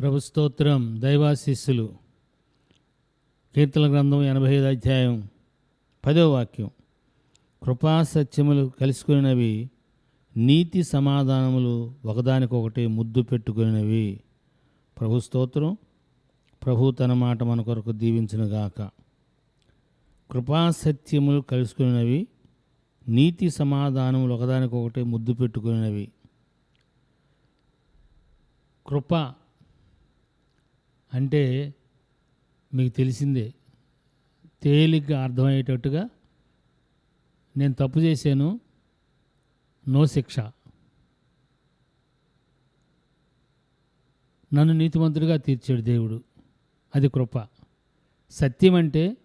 ప్రభు స్తోత్రం దైవాశిస్సులు. కీర్తన గ్రంథం ఎనభై ఐదు అధ్యాయం పదో వాక్యం. కృపా సత్యములు కలుసుకున్నవి నీతి సమాధానములు ఒకదానికొకటి ముద్దు పెట్టుకున్నవి. ప్రభు స్తోత్రం ప్రభు తన మాట మన కొరకు దీవించునుగాక కృపా సత్యములు కలుసుకున్నవి నీతి సమాధానములు ఒకదానికొకటి ముద్దు పెట్టుకున్నవి. కృప అంటే మీకు తెలిసిందే తేలిగ్గా అర్థమయ్యేటట్టుగా నేను తప్పు చేశాను నో శిక్ష. నన్ను నీతిమంతుడిగా తీర్చాడు దేవుడు. అది కృప. సత్యం అంటే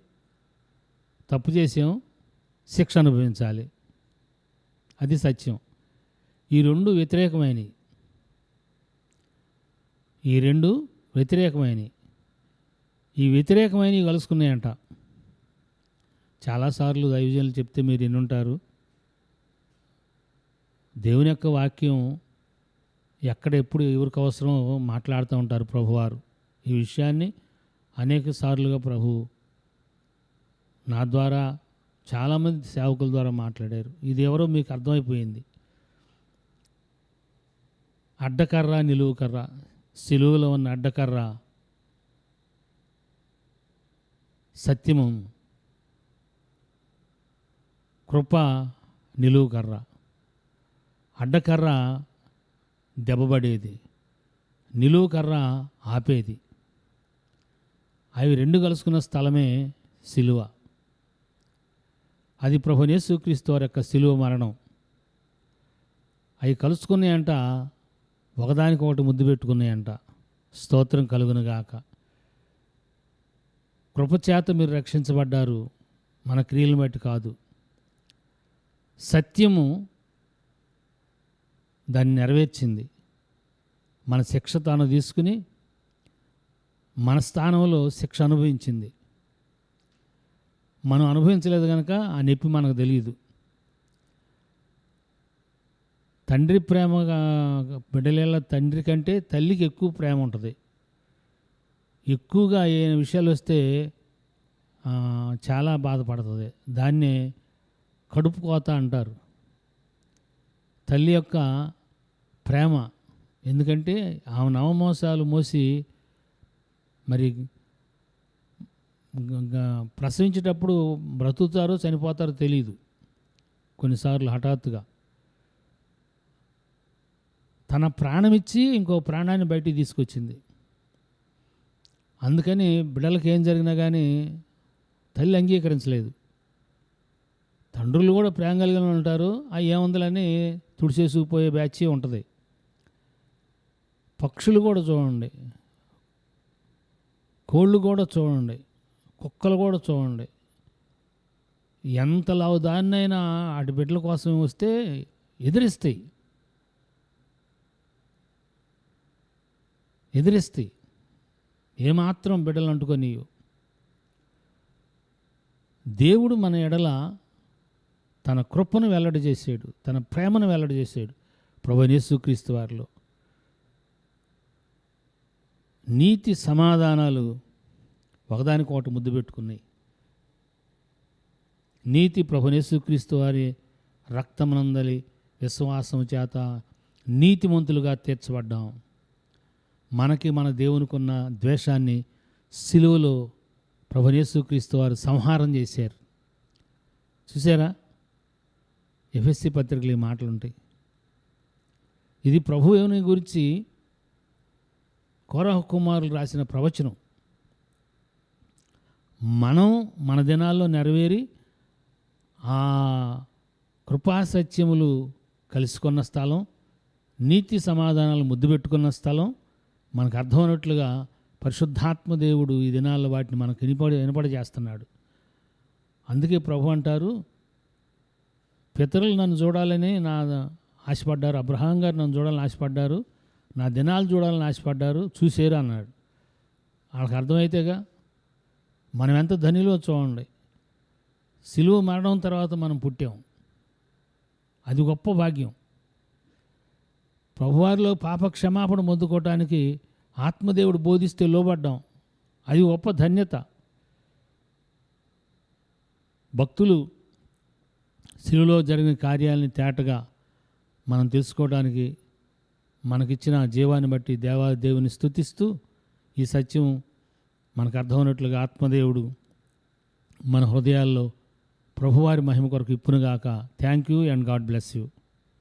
తప్పు చేసాం శిక్ష అనుభవించాలి. అది సత్యం. ఈ రెండు వ్యతిరేకమైనవి. ఈ రెండు వ్యతిరేకమైనవి. ఈ వ్యతిరేకమైనవి కలుసుకున్నాయంట. చాలాసార్లు దైవజనులు చెప్తే మీరు ఎన్నుంటారు దేవుని యొక్క వాక్యం ఎక్కడ ఎప్పుడు ఎవరికి అవసరమో మాట్లాడుతూ ఉంటారు ప్రభువారు. ఈ విషయాన్ని అనేక సార్లుగా ప్రభు నా ద్వారా చాలామంది సేవకుల ద్వారా మాట్లాడారు. ఇది ఎవరో మీకు అర్థమైపోయింది. అడ్డకర్ర నిలువు కర్ర. సిలువలో ఉన్న అడ్డకర్ర సత్యము కృప నిలువుకర్ర అడ్డకర్ర దెబ్బబడేది నిలువు కర్ర ఆపేది. అవి రెండు కలుసుకున్న స్థలమే సిలువ. అది ప్రభునేసు క్రీస్తు వారి యొక్క సిలువ మరణం. అవి కలుసుకున్నాయంట ఒకదానికొకటి ముద్దు పెట్టుకున్నాయంట. స్తోత్రం కలుగునుగాక. కృపచేత మీరు రక్షించబడ్డారు. మన క్రియలను బట్టి కాదు. సత్యము దాన్ని నెరవేర్చింది. మన శిక్ష తాను తీసుకుని మన స్థానంలో శిక్ష అనుభవించింది. మనం అనుభవించలేదు కనుక ఆ నొప్పి మనకు తెలియదు. తండ్రి ప్రేమ బిడ్డల తండ్రి కంటే తల్లికి ఎక్కువ ప్రేమ ఉంటుంది. ఎక్కువగా ఏ విషయాలు వస్తే చాలా బాధపడుతుంది. దాన్నే కడుపు కోత అంటారు. తల్లి యొక్క ప్రేమ ఎందుకంటే ఆమె నవమోసాలు మోసి మరి ప్రసవించేటప్పుడు బ్రతుకుతారో చనిపోతారో తెలియదు కొన్నిసార్లు హఠాత్తుగా. తన ప్రాణమిచ్చి ఇంకో ప్రాణాన్ని బయటికి తీసుకొచ్చింది. అందుకని బిడ్డలకి ఏం జరిగినా కానీ తల్లి అంగీకరించలేదు. తండ్రులు కూడా ప్రేమ కలిగిన ఉంటారు. ఆ ఏముందని తుడిచేసుకుపోయే బ్యాచ్ ఉంటుంది. పక్షులు కూడా చూడండి. కోళ్ళు కూడా చూడండి. కుక్కలు కూడా చూడండి. ఎంత లావు దాన్నైనా అటు బిడ్డల కోసం వస్తే ఎదిరిస్తాయి. ఎదిరిస్తాయి. ఏమాత్రం బిడ్డలు అంటుకొనియు. దేవుడు మన ఎడల తన కృపను వెల్లడి చేసాడు తన ప్రేమను వెల్లడి చేసాడు ప్రభు యేసుక్రీస్తు వారిలో. నీతి సమాధానాలు ఒకదానికొకటి ముద్దు పెట్టుకున్నాయి. నీతి ప్రభు యేసుక్రీస్తు వారి రక్తమునందలి విశ్వాసము చేత నీతిమంతులుగా తీర్చబడ్డాం. మనకి మన దేవునికున్న ద్వేషాన్ని సిలువలో ప్రభునేసుక్రీస్తు వారు సంహారం చేశారు. చూసారా? ఎఫ్ఎస్సి పత్రికలు ఈ మాటలుంటాయి. ఇది ప్రభు ఏమని గురించి కోరహ కుమారులు రాసిన ప్రవచనం. మనం మన దినాల్లో నెరవేరి ఆ కృపాసత్యములు కలుసుకున్న స్థలం నీతి సమాధానాలు ముద్దు పెట్టుకున్న స్థలం మనకు అర్థమైనట్లుగా పరిశుద్ధాత్మ దేవుడు ఈ దినాల్లో వాటిని మనకు వినపడి వినపడి చేస్తున్నాడు అందుకే ప్రభు అంటారు పితరులు నన్ను చూడాలని నా ఆశపడ్డారు అబ్రహాం గారు నన్ను చూడాలని ఆశపడ్డారు నా దినాలు చూడాలని ఆశపడ్డారు చూసేరు అన్నాడు. వాళ్ళకి అర్థమైతేగా మనం ఎంత ధనిలో చూడండి. సిలువ మరణం తర్వాత మనం పుట్టాం. అది గొప్ప భాగ్యం. ప్రభువారిలో పాప క్షమాపణ పొందుకోవటానికి ఆత్మదేవుడు బోధిస్తే లోబడ్డాం. అది గొప్ప ధన్యత. భక్తులు శిలువలో జరిగిన కార్యాలని తేటగా మనం తెలుసుకోవడానికి మనకిచ్చిన జీవాన్ని బట్టి దేవా దేవుని స్థుతిస్తూ ఈ సత్యం మనకు అర్థమైనట్లుగా ఆత్మదేవుడు మన హృదయాల్లో ప్రభువారి మహిమ కొరకు ఇప్పునుగాక. Thank you and God bless you.